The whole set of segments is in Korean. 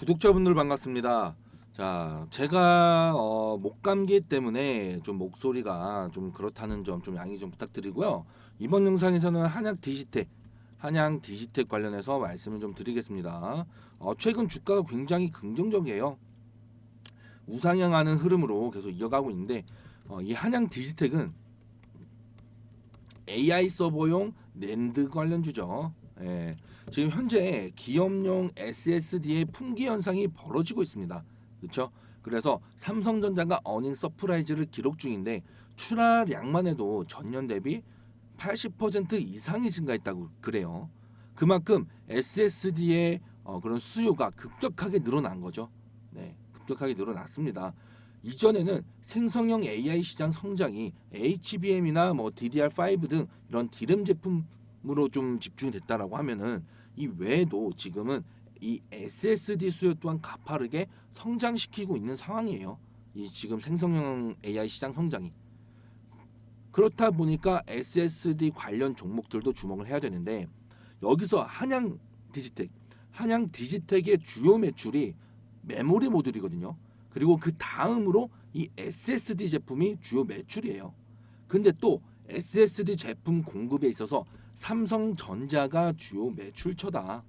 구독자분들 반갑습니다. 자, 제가 어, 목 감기 때문에 좀 목소리가 좀 그렇다는 점 좀 양해 좀 부탁드리고요. 이번 영상에서는 한양 디지텍, 한양 디지텍 관련해서 말씀을 좀 드리겠습니다. 어, 최근 주가가 굉장히 긍정적이에요. 우상향하는 흐름으로 계속 이어가고 있는데 어, 이 한양 디지텍은 AI 서버용 낸드 관련주죠. 예. 지금 현재 기업용 SSD의 품귀 현상이 벌어지고 있습니다. 그렇죠? 그래서 삼성전자가 어닝 서프라이즈를 기록 중인데 출하량만 해도 전년 대비 80% 이상이 증가했다고 그래요. 그만큼 SSD의 어, 그런 수요가 급격하게 늘어난 거죠. 네, 급격하게 늘어났습니다. 이전에는 생성형 AI 시장 성장이 HBM이나 뭐 DDR5 등 이런 디램 제품 으로 좀 집중이 됐다라고 하면은 이 외에도 지금은 이 SSD 수요 또한 가파르게 성장시키고 있는 상황이에요. 이 지금 생성형 AI 시장 성장이 그렇다 보니까 SSD 관련 종목들도 주목을 해야 되는데 여기서 한양 디지텍, 한양 디지텍의 주요 매출이 메모리 모듈이거든요. 그리고 그 다음으로 이 SSD 제품이 주요 매출이에요. 근데 또 SSD 제품 공급에 있어서 삼성전자가 주요 매출처다.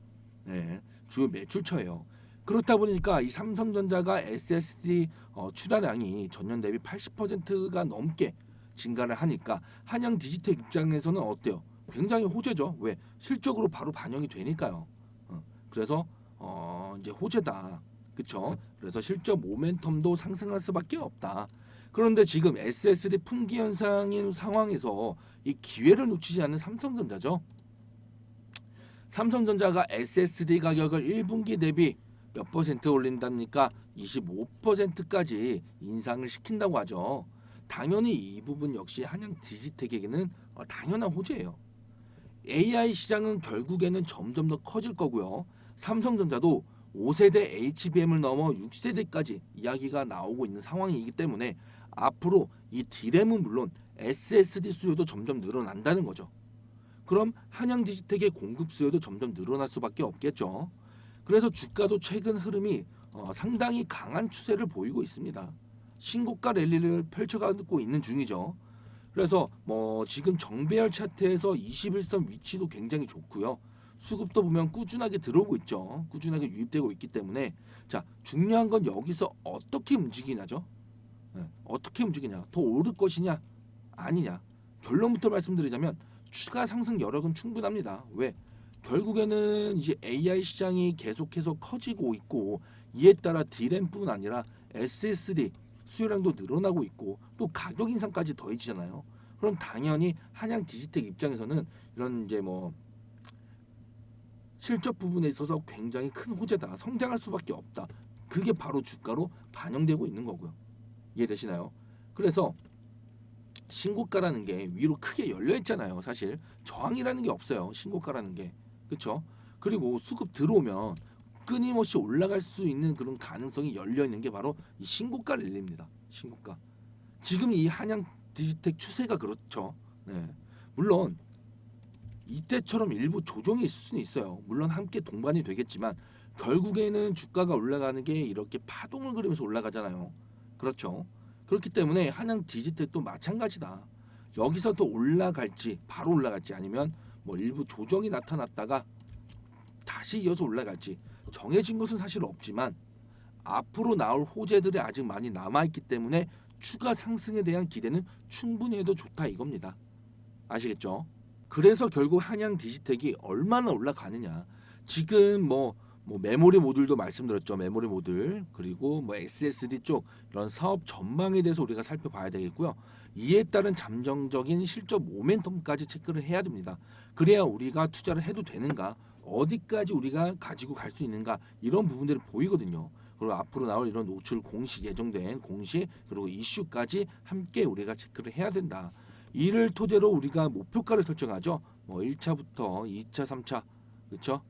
네, 주요 매출처예요. 그렇다 보니까 이 삼성전자가 SSD 어, 출하량이 전년 대비 80%가 넘게 증가를 하니까 한양 디지텍 입장에서는 어때요? 굉장히 호재죠. 왜? 실적으로 바로 반영이 되니까요. 어, 그래서 어, 이제 호재다. 그쵸? 그래서 실적 모멘텀도 상승할 수밖에 없다. 그런데 지금 SSD 품귀 현상인 상황에서 이 기회를 놓치지 않는 삼성전자죠. 삼성전자가 SSD 가격을 1분기 대비 몇 퍼센트 올린답니까? 25%까지 인상을 시킨다고 하죠. 당연히 이 부분 역시 한양 디지텍에게는 어, 당연한 호재예요. AI 시장은 결국에는 점점 더 커질 거고요. 삼성전자도 5세대 HBM을 넘어 6세대까지 이야기가 나오고 있는 상황이기 때문에 앞으로 이 디램은 물론 SSD 수요도 점점 늘어난다는 거죠. 그럼 한양 디지텍의 공급 수요도 점점 늘어날 수밖에 없겠죠. 그래서 주가도 최근 흐름이 어, 상당히 강한 추세를 보이고 있습니다. 신고가 랠리를 펼쳐가고 있는 중이죠. 그래서 뭐 지금 정배열 차트에서 21선 위치도 굉장히 좋고요. 수급도 보면 꾸준하게 들어오고 있죠. 꾸준하게 유입되고 있기 때문에 자 중요한 건 여기서 어떻게 움직이냐죠. 네, 어떻게 움직이냐, 더 오를 것이냐, 아니냐. 결론부터 말씀드리자면 추가 상승 여력은 충분합니다. 왜? 결국에는 이제 AI 시장이 계속해서 커지고 있고 이에 따라 디램뿐 아니라 SSD 수요량도 늘어나고 있고 또 가격 인상까지 더해지잖아요. 그럼 당연히 한양 디지텍 입장에서는 이런 이제 뭐 실적 부분에 있어서 굉장히 큰 호재다. 성장할 수밖에 없다. 그게 바로 주가로 반영되고 있는 거고요. 이해되시나요? 그래서 신고가라는 게 위로 크게 열려 있잖아요. 사실 저항이라는 게 없어요. 신고가라는 게 그렇죠. 그리고 수급 들어오면 끊임없이 올라갈 수 있는 그런 가능성이 열려 있는 게 바로 이 신고가 랠리입니다. 신고가. 지금 이 한양 디지텍 추세가 그렇죠. 네. 물론 이때처럼 일부 조정이 있을 수는 있어요. 물론 함께 동반이 되겠지만 결국에는 주가가 올라가는 게 이렇게 파동을 그리면서 올라가잖아요. 그렇죠. 그렇기 때문에 한양 디지텍도 마찬가지다. 여기서 또 올라갈지 바로 올라갈지 아니면 뭐 일부 조정이 나타났다가 다시 이어서 올라갈지 정해진 것은 사실 없지만 앞으로 나올 호재들이 아직 많이 남아 있기 때문에 추가 상승에 대한 기대는 충분히 해도 좋다 이겁니다. 아시겠죠? 그래서 결국 한양 디지텍이 얼마나 올라가느냐. 지금 뭐, 뭐 메모리 모듈도 말씀드렸죠. 메모리 모듈 그리고 뭐 SSD 쪽 이런 사업 전망에 대해서 우리가 살펴봐야 되겠고요. 이에 따른 잠정적인 실적 모멘텀까지 체크를 해야 됩니다. 그래야 우리가 투자를 해도 되는가, 어디까지 우리가 가지고 갈 수 있는가 이런 부분들이 보이거든요. 그리고 앞으로 나올 이런 노출 공시 예정된 공시 그리고 이슈까지 함께 우리가 체크를 해야 된다. 이를 토대로 우리가 목표가를 설정하죠. 뭐 1차부터 2차, 3차 그렇죠?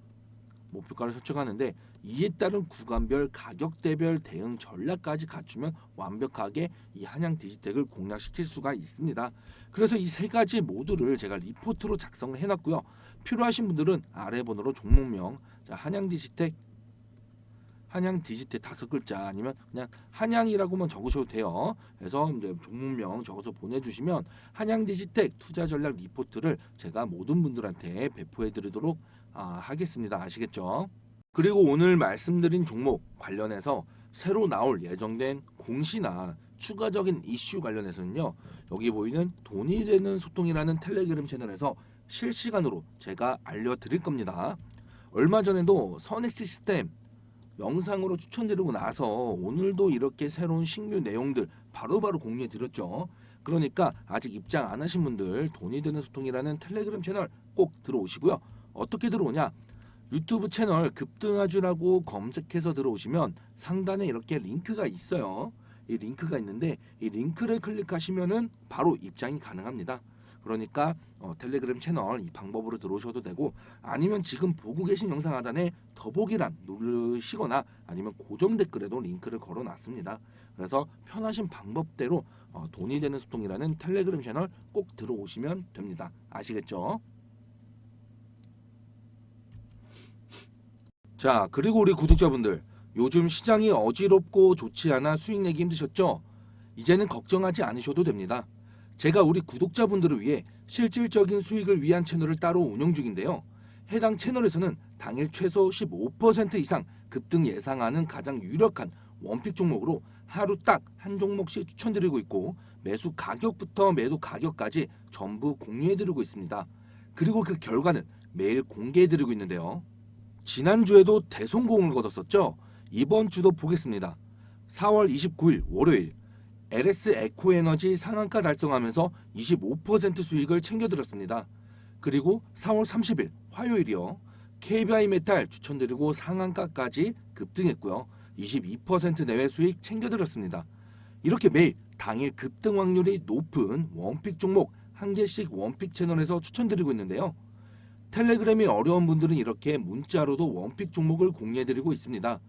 목표가를 설정하는데 이에 따른 구간별 가격대별 대응 전략까지 갖추면 완벽하게 이 한양 디지텍을 공략시킬 수가 있습니다. 그래서 이 세 가지 모두를 제가 리포트로 작성을 해놨고요. 필요하신 분들은 아래 번호로 종목명 자, 한양 디지텍 한양 디지털 다섯 글자 아니면 그냥 한양이라고만 적으셔도 돼요. 그래서 이제 종목명 적어서 보내주시면 한양 디지텍 투자 전략 리포트를 제가 모든 분들한테 배포해드리도록 아, 하겠습니다. 아시겠죠? 그리고 오늘 말씀드린 종목 관련해서 새로 나올 예정된 공시나 추가적인 이슈 관련해서는요. 여기 보이는 돈이 되는 소통이라는 텔레그램 채널에서 실시간으로 제가 알려드릴 겁니다. 얼마 전에도 선액 시스템 영상으로 추천드리고 나서 오늘도 이렇게 새로운 신규 내용들 바로바로 공유해 드렸죠. 그러니까 아직 입장 안 하신 분들 돈이 되는 소통이라는 텔레그램 채널 꼭 들어오시고요. 어떻게 들어오냐? 유튜브 채널 급등아주라고 검색해서 들어오시면 상단에 이렇게 링크가 있어요. 이 링크가 있는데 이 링크를 클릭하시면은 바로 입장이 가능합니다. 그러니까 어, 텔레그램 채널 이 방법으로 들어오셔도 되고 아니면 지금 보고 계신 영상 하단에 더보기란 누르시거나 아니면 고정 댓글에도 링크를 걸어 놨습니다. 그래서 편하신 방법대로 어, 돈이 되는 소통이라는 텔레그램 채널 꼭 들어오시면 됩니다. 아시겠죠? 자, 그리고 우리 구독자분들 요즘 시장이 어지럽고 좋지 않아 수익 내기 힘드셨죠? 이제는 걱정하지 않으셔도 됩니다. 제가 우리 구독자분들을 위해 실질적인 수익을 위한 채널을 따로 운영 중인데요. 해당 채널에서는 당일 최소 15% 이상 급등 예상하는 가장 유력한 원픽 종목으로 하루 딱 한 종목씩 추천드리고 있고 매수 가격부터 매도 가격까지 전부 공유해드리고 있습니다. 그리고 그 결과는 매일 공개해드리고 있는데요. 지난주에도 대성공을 거뒀었죠. 이번 주도 보겠습니다. 4월 29일 월요일 LS 에코에너지 상한가 달성하면서 25% 수익을 챙겨드렸습니다. 그리고 4월 30일 화요일이요. KBI 메탈 추천드리고 상한가까지 급등했고요. 22% 내외 수익 챙겨드렸습니다. 이렇게 매일 당일 급등 확률이 높은 원픽 종목 한 개씩 원픽 채널에서 추천드리고 있는데요. 텔레그램이 어려운 분들은 이렇게 문자로도 원픽 종목을 공유해드리고 있습니다.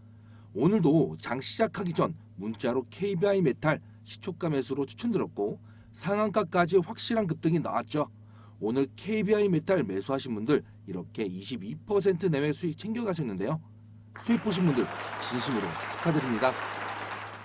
오늘도 장 시작하기 전 문자로 KBI 메탈 시초가 매수로 추천드렸고 상한가까지 확실한 급등이 나왔죠. 오늘 KBI 메탈 매수하신 분들 이렇게 22% 내외 수익 챙겨가셨는데요. 수익 보신 분들 진심으로 축하드립니다.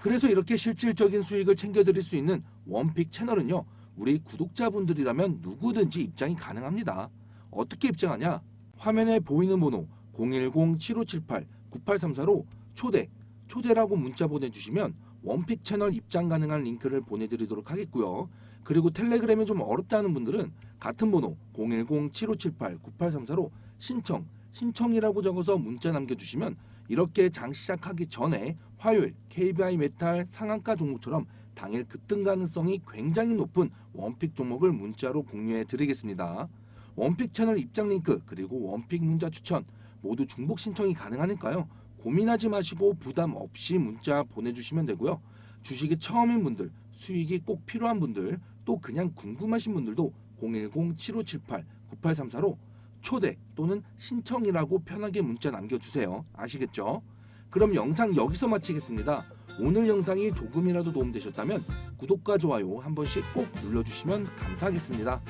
그래서 이렇게 실질적인 수익을 챙겨드릴 수 있는 원픽 채널은요. 우리 구독자분들이라면 누구든지 입장이 가능합니다. 어떻게 입장하냐? 화면에 보이는 번호 010-7578-9834로 초대, 초대라고 문자 보내주시면 원픽 채널 입장 가능한 링크를 보내드리도록 하겠고요. 그리고 텔레그램이 좀 어렵다는 분들은 같은 번호 010-7578-9834로 신청, 신청이라고 적어서 문자 남겨주시면 이렇게 장 시작하기 전에 화요일 KBI 메탈 상한가 종목처럼 당일 급등 가능성이 굉장히 높은 원픽 종목을 문자로 공유해 드리겠습니다. 원픽 채널 입장 링크 그리고 원픽 문자 추천 모두 중복 신청이 가능하니까요. 고민하지 마시고 부담 없이 문자 보내주시면 되고요. 주식이 처음인 분들, 수익이 꼭 필요한 분들, 또 그냥 궁금하신 분들도 010-7578-9834로 초대 또는 신청이라고 편하게 문자 남겨주세요. 아시겠죠? 그럼 영상 여기서 마치겠습니다. 오늘 영상이 조금이라도 도움되셨다면 구독과 좋아요 한 번씩 꼭 눌러주시면 감사하겠습니다.